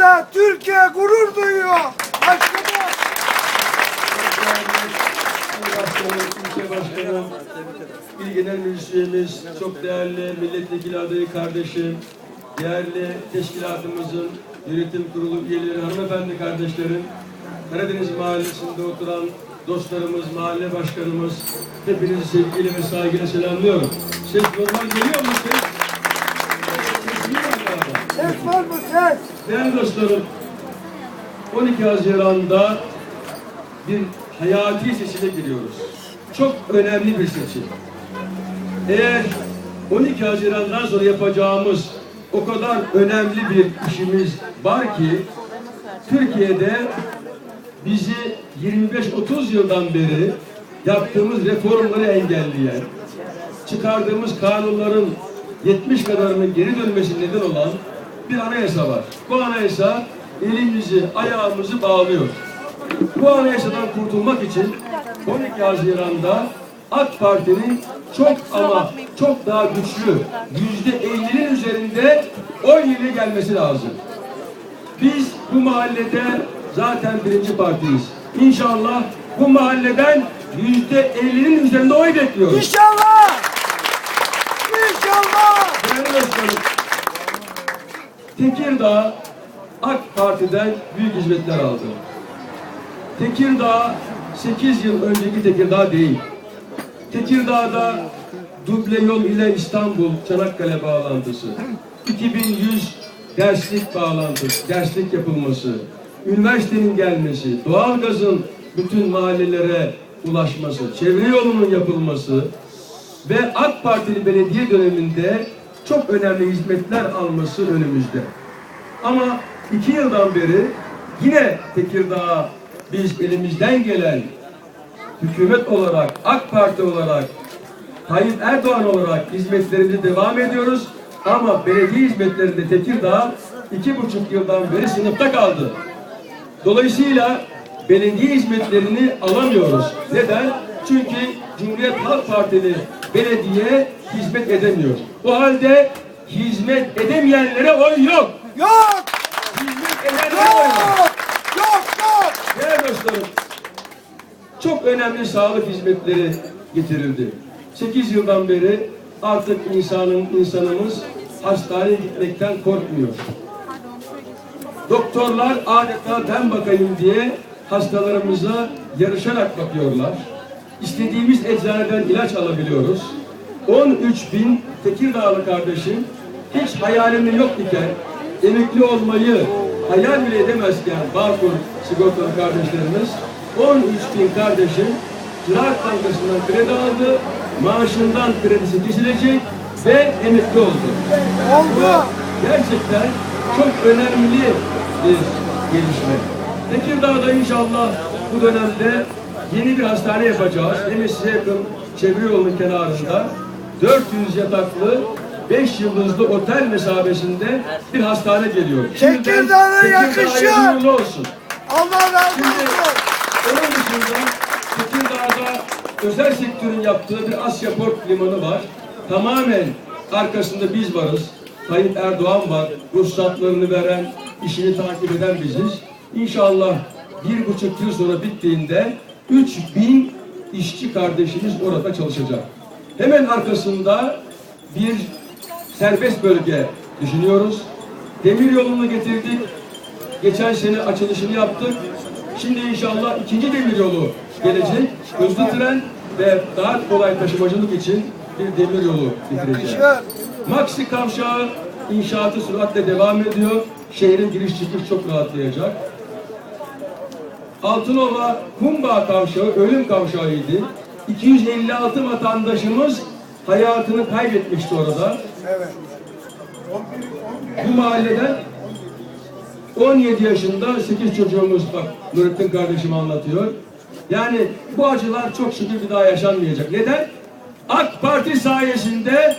Tekirdağ'da Türkiye gurur duyuyor. Başkanım. İl genel müdürümüz, çok değerli milletvekili adayı kardeşim, değerli teşkilatımızın yönetim kurulu üyeleri, hanımefendi kardeşlerim, Karadeniz Mahallesi'nde oturan dostlarımız, mahalle başkanımız, hepinizi sevgiyle ve saygıyla selamlıyorum. Ses normal geliyor mu? Ses var mı ses? Değerli dostlarım, 12 Haziran'da bir hayati seçime giriyoruz. Çok önemli bir seçim. Eğer 12 Haziran'dan sonra yapacağımız o kadar önemli bir işimiz var ki Türkiye'de bizi 25-30 yıldan beri yaptığımız reformları engelleyen, çıkardığımız kanunların 70 kadarının geri dönmesi neden olan bir anayasa var. Bu anayasa elimizi, ayağımızı bağlıyor. Bu anayasadan kurtulmak için 12 Haziran'da AK Parti'nin çok ama çok daha güçlü yüzde 50'nin üzerinde oy ile gelmesi lazım. Biz bu mahallede zaten birinci partiyiz. İnşallah bu mahalleden yüzde 50'nin üzerinde oy bekliyoruz. İnşallah. İnşallah. Değerli Tekirdağ AK Parti'den büyük hizmetler aldı. Tekirdağ 8 yıl önceki Tekirdağ değil. Tekirdağ'da duble yol ile İstanbul Çanakkale bağlantısı, 2100 derslik bağlantısı, derslik yapılması, üniversitenin gelmesi, doğalgazın bütün mahallelere ulaşması, çevre yolunun yapılması, ve AK Partili belediye döneminde çok önemli hizmetler alması önümüzde. Ama iki yıldan beri yine Tekirdağ'a biz elimizden gelen hükümet olarak, AK Parti olarak, Tayyip Erdoğan olarak hizmetlerimize devam ediyoruz. Ama belediye hizmetlerinde Tekirdağ iki buçuk yıldan beri sınıfta kaldı. Dolayısıyla belediye hizmetlerini alamıyoruz. Neden? Çünkü Cumhuriyet Halk Partili belediye hizmet edemiyor. O halde hizmet edemeyenlere oy yok. Yok. Hizmet edenlere oy var. Yok. Yok yok. Değerli dostlarım, çok önemli sağlık hizmetleri getirildi. 8 yıldan beri artık insanın insanımız hastaneye gitmekten korkmuyor. Doktorlar adeta ben bakayım diye hastalarımıza yarışarak bakıyorlar. İstediğimiz eczaneden ilaç alabiliyoruz. 13 bin Tekirdağlı kardeşim hiç hayalinde yok iken emekli olmayı hayal bile edemezken Bağkur sigortalı kardeşlerimiz 13 bin kardeşim Ziraat Bankası'ndan kredi aldı, maaşından kredisi kesilecek ve emekli oldu. Oldu. Gerçekten çok önemli bir gelişme. Tekirdağ'da inşallah bu dönemde yeni bir hastane yapacağız. Nemesis'e yakın çevre yolunun kenarında 400 yataklı 5 yıldızlı otel mesabesinde bir hastane geliyor. Tekirdağ'a hayırlı uğurlu olsun. Allah razı olsun. onun dışında Tekirdağ'da özel sektörün yaptığı bir Asya Port Limanı var. Tamamen arkasında biz varız. Tayyip Erdoğan var. Ruhsatlarını veren, işini takip eden biziz. İnşallah bir buçuk yıl sonra bittiğinde 3000 işçi kardeşimiz orada çalışacak. Hemen arkasında bir serbest bölge düşünüyoruz. Demir yolunu getirdik. Geçen sene açılışını yaptık. Şimdi inşallah ikinci demir yolu gelecek. Hızlı tren ve daha kolay taşımacılık için bir demir yolu getireceğiz. Maxi kavşağı inşaatı süratle devam ediyor. Şehrin giriş çıkış çok rahatlayacak. Altınova Kumba kavşağı ölüm kavşağıydı. 256 vatandaşımız hayatını kaybetmişti orada. Evet. Bu mahalleden 17 yaşında 8 çocuğumuz bak Nurettin kardeşim anlatıyor. Yani bu acılar çok şükür bir daha yaşanmayacak. Neden? AK Parti sayesinde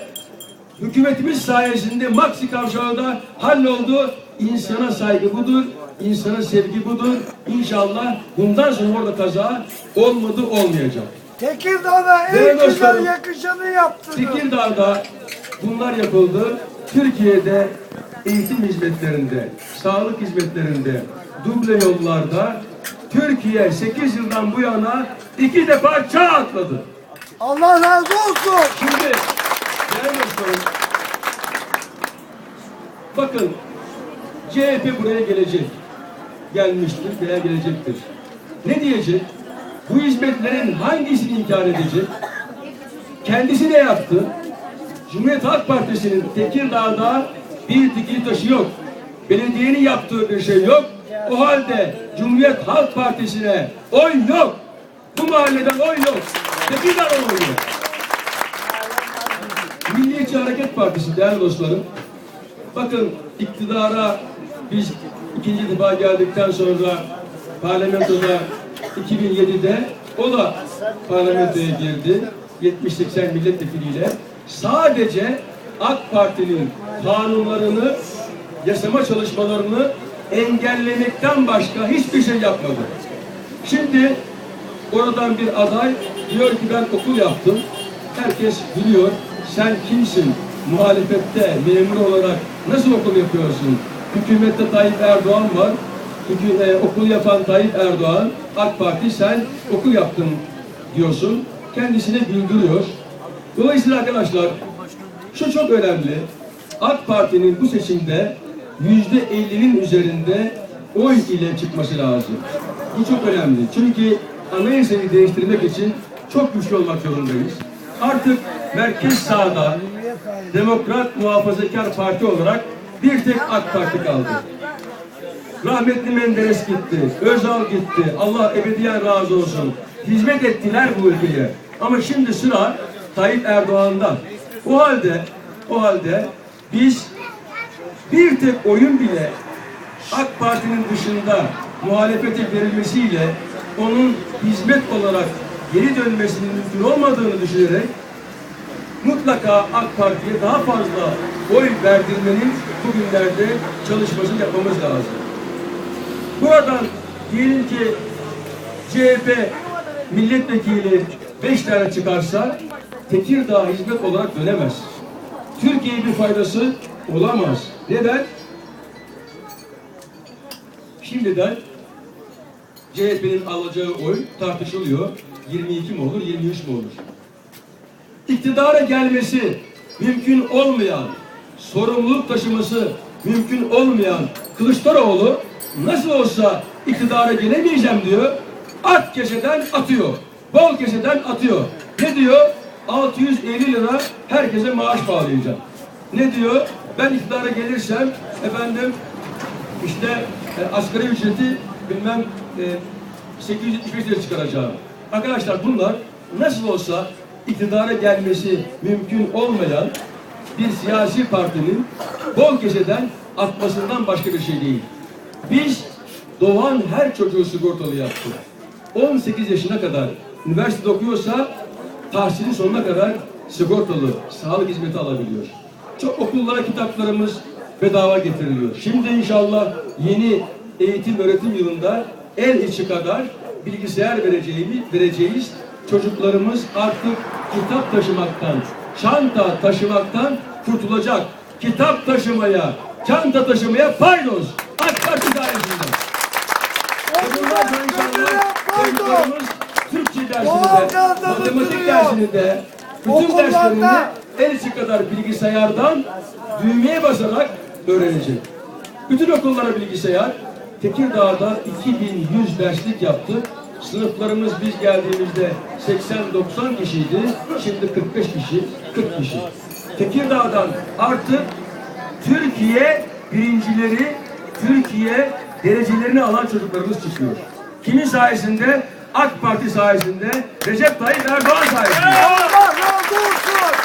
hükümetimiz sayesinde Maxi Kavşağı'da halloldu. İnsana saygı budur, insana sevgi budur. İnşallah bundan sonra orada kaza olmadı olmayacak. Tekirdağ'da en Değerli güzel dostlarım, yakışanı yaptınız. Tekirdağ'da bunlar yapıldı. Türkiye'de eğitim hizmetlerinde, sağlık hizmetlerinde, duble yollarda Türkiye 8 yıldan bu yana iki defa çağ atladı. Allah razı olsun. Şimdi değerli dostlarım bakın CHP buraya gelecek. Gelmiştir veya gelecektir. Ne diyecek? Bu hizmetlerin hangisini inkar edecek? Kendisi ne yaptı? Cumhuriyet Halk Partisi'nin Tekirdağ'da bir dikili taşı yok. Belediyenin yaptığı bir şey yok. O halde Cumhuriyet Halk Partisi'ne oy yok. Bu mahalleden oy yok. Tekirdağ'da oy yok. Milliyetçi Hareket Partisi değerli dostlarım. Bakın iktidara biz ikinci defa geldikten sonra parlamentoda 2007'de o da parlamentoya girdi. 70-80 milletvekiliyle sadece AK Parti'nin kanunlarını yasama çalışmalarını engellemekten başka hiçbir şey yapmadı. Şimdi oradan bir aday diyor ki ben okul yaptım. Herkes biliyor. Sen kimsin? Muhalefette memur olarak nasıl okul yapıyorsun? Hükümette Tayyip Erdoğan var. Hükü- e, okul yapan Tayyip Erdoğan, AK Parti sen okul yaptın diyorsun. Kendisine güldürüyor. Dolayısıyla arkadaşlar şu çok önemli. AK Parti'nin bu seçimde yüzde 50'nin üzerinde oy ile çıkması lazım. Bu çok önemli. Çünkü anayasayı değiştirmek için çok güçlü olmak zorundayız. Artık merkez sağda demokrat muhafazakar parti olarak bir tek AK Parti kaldı. Rahmetli Menderes gitti, Özal gitti. Allah ebediyen razı olsun. Hizmet ettiler bu ülkeye. Ama şimdi sıra Tayyip Erdoğan'da. O halde, o halde biz bir tek oyun bile AK Parti'nin dışında muhalefete verilmesiyle onun hizmet olarak geri dönmesinin mümkün olmadığını düşünerek mutlaka AK Parti'ye daha fazla oy verdirmenin bugünlerde çalışmasını yapmamız lazım. Buradan diyelim ki CHP milletvekili beş tane çıkarsa Tekirdağ hizmet olarak dönemez. Türkiye'ye bir faydası olamaz. Neden? Şimdiden CHP'nin alacağı oy tartışılıyor. 22 mi olur, 23 mi olur? İktidara gelmesi mümkün olmayan, sorumluluk taşıması mümkün olmayan Kılıçdaroğlu nasıl olsa iktidara gelemeyeceğim diyor. At keseden atıyor. Bol keseden atıyor. Ne diyor? 650 lira herkese maaş bağlayacağım. Ne diyor? Ben iktidara gelirsem efendim işte e, asgari ücreti bilmem e, 875 lira çıkaracağım. Arkadaşlar bunlar nasıl olsa iktidara gelmesi mümkün olmayan bir siyasi partinin bol keseden atmasından başka bir şey değil. Biz doğan her çocuğu sigortalı yaptık. 18 yaşına kadar üniversitede okuyorsa tahsilin sonuna kadar sigortalı sağlık hizmeti alabiliyor. Çok okullara kitaplarımız bedava getiriliyor. Şimdi inşallah yeni eğitim öğretim yılında el içi kadar bilgisayar vereceğimiz, vereceğiz. Çocuklarımız artık kitap taşımaktan, çanta taşımaktan kurtulacak. Kitap taşımaya, çanta taşımaya paydos. AK Parti sayesinde. İnşallah çocuklarımız Türkçe dersinde, matematik dersinde, bütün derslerini el içi kadar bilgisayardan düğmeye basarak öğrenecek. Bütün okullara bilgisayar. Tekirdağ'da 2100 derslik yaptık. Sınıflarımız biz geldiğimizde 80-90 kişiydi. Şimdi 45 kişi, 40 kişi. Tekirdağ'dan artık Türkiye birincileri, Türkiye derecelerini alan çocuklarımız çıkıyor. Kimin sayesinde? AK Parti sayesinde, Recep Tayyip Erdoğan sayesinde.